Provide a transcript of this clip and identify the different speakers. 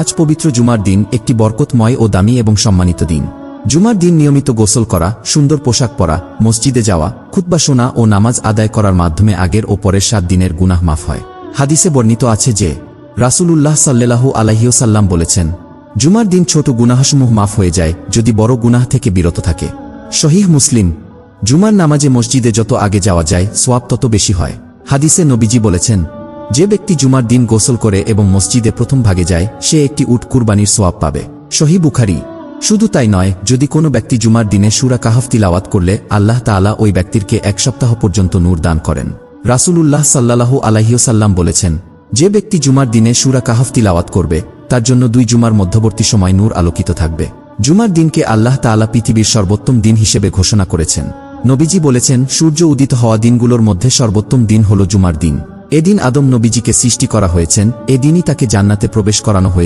Speaker 1: আজ পবিত্র জুমার দিন, একটি বরকতময় ও দামি এবং সম্মানিত দিন। জুমার দিন নিয়মিত গোসল করা, সুন্দর পোশাক পরা, মসজিদে যাওয়া, খুতবা শোনা ও নামাজ আদায় করার মাধ্যমে আগের ও পরের সাত দিনের গুনাহ মাফ হয়। হাদিসে বর্ণিত আছে যে, রাসূলুল্লাহ সাল্লাল্লাহু আলাইহিওসাল্লাম বলেছেন, জুমার দিন ছোট গুনাহসমূহ মাফ হয়ে যায় যদি বড় গুনাহ থেকে বিরত থাকে। শহীহ মুসলিম, জুমার নামাজে মসজিদে যত আগে যাওয়া যায় সোয়াব তত বেশি হয়। হাদিসে নবীজি বলেছেন যে ব্যক্তি জুমার দিন গোসল করে এবং মসজিদে প্রথম ভাগে যায়, সে একটি উট কুরবানির সোয়াব পাবে। শহী বুখারি। শুধু তাই নয়, যদি কোনো ব্যক্তি জুমার দিনে সুরা কাহাফ তিলাওয়াত করলে, আল্লাহ তাআলা ওই ব্যক্তিরকে এক সপ্তাহ পর্যন্ত নূর দান করেন। রাসূলুল্লাহ সাল্লাল্লাহু আলাইহিওসাল্লাম বলেছেন, যে ব্যক্তি জুমার দিনে সুরা কাহাফ তিলাওয়াত করবে, তার জন্য দুই জুমার মধ্যবর্তী সময় নূর আলোকিত থাকবে। জুমার দিনকে আল্লাহ তাআলা পৃথিবীর সর্বোত্তম দিন হিসেবে ঘোষণা করেছেন। নবীজি বলেছেন, সূর্য উদিত হওয়া দিনগুলোর মধ্যে সর্বোত্তম দিন হল জুমার দিন। এদিন আদম নবীজিকে সৃষ্টি করা হয়েছেন এদিনই তাকে জান্নাতে প্রবেশ করানো হয়েছে।